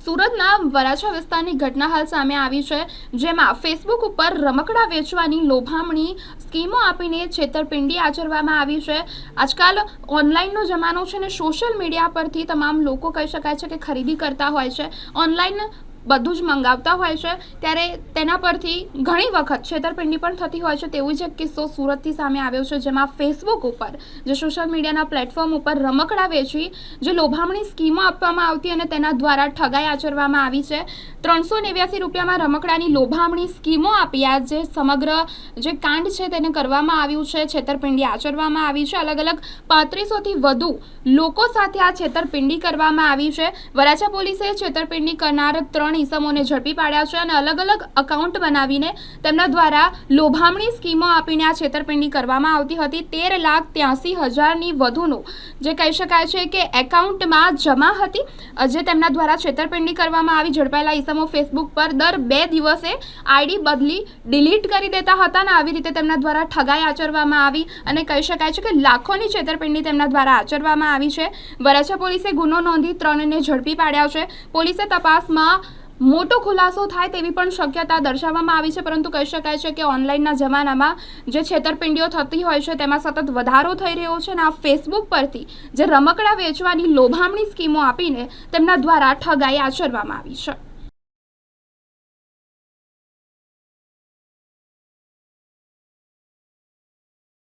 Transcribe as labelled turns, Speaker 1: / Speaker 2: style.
Speaker 1: સુરતના વરાછા વિસ્તારની ઘટના હાલ સામે આવી છે, જેમાં ફેસબુક ઉપર રમકડા વેચવાની લોભામણી સ્કીમો આપીને છેતરપિંડી આચરવામાં આવી છે. આજકાલ ઓનલાઈનનો જમાનો છે ને સોશિયલ મીડિયા પરથી તમામ લોકો કહી શકાય છે કે ખરીદી કરતા હોય છે. ઓનલાઈન બધું જ મંગાવતા હોય છે, ત્યારે તેના પરથી ઘણી વખત છેતરપિંડી પણ થતી હોય છે. તેવું જ એક કિસ્સો સુરતથી સામે આવ્યો છે, જેમાં ફેસબુક ઉપર, જે સોશિયલ મીડિયાના પ્લેટફોર્મ ઉપર રમકડા વેચી, જે લોભામણી સ્કીમો આપવામાં આવતી અને તેના દ્વારા ઠગાઈ આચરવામાં આવી છે, ત્રણસો નેવ્યાસી રૂપિયામાં રમકડાની લોભામણી સ્કીમો આપી આ જે સમગ્ર જે કાંડ છે તેને કરવામાં આવ્યું છે, છેતરપિંડી આચરવામાં આવી છે. અલગ અલગ પાંત્રીસોથી વધુ લોકો સાથે આ છેતરપિંડી કરવામાં આવી છે. વરાછા પોલીસે છેતરપિંડી કરનાર ત્રણ ઈસમોને ઝડપી પાડ્યા છે અને અલગ અલગ અકાઉન્ટ બનાવીને તેમના દ્વારા લોભામણી સ્કીમો આપીને આ છેતરપિંડી કરવામાં આવતી હતી. તેર લાખ ત્યાંસી હજારની વધુનું જે કહી શકાય છે કે એકાઉન્ટમાં જમા હતી. જે તેમના દ્વારા છેતરપિંડી કરવામાં આવી. ઝડપાયેલા ઈસમો ફેસબુક પર દર બે દિવસે આઈડી બદલી, ડિલીટ કરી દેતા હતા અને આવી રીતે તેમના દ્વારા ઠગાઈ આચરવામાં આવી અને કહી શકાય છે કે લાખોની છેતરપિંડી તેમના દ્વારા આચરવામાં આવી છે. વરાછા પોલીસે ગુનો નોંધી ત્રણને ઝડપી પાડ્યા છે. પોલીસે તપાસમાં મોટો ખુલાસો થાય તેવી પણ શક્યતા દર્શાવવામાં આવી છે, પરંતુ કહી શકાય છે કે ઓનલાઈનના જમાનામાં જે છેતરપિંડીઓ થતી હોય છે, તેમાં સતત વધારો થઈ રહ્યો છે અને આ ફેસબુક પરથી જે રમકડા વેચવાની લોભામણી સ્કીમો આપીને તેમના દ્વારા ઠગાઈ આચરવામાં આવી છે.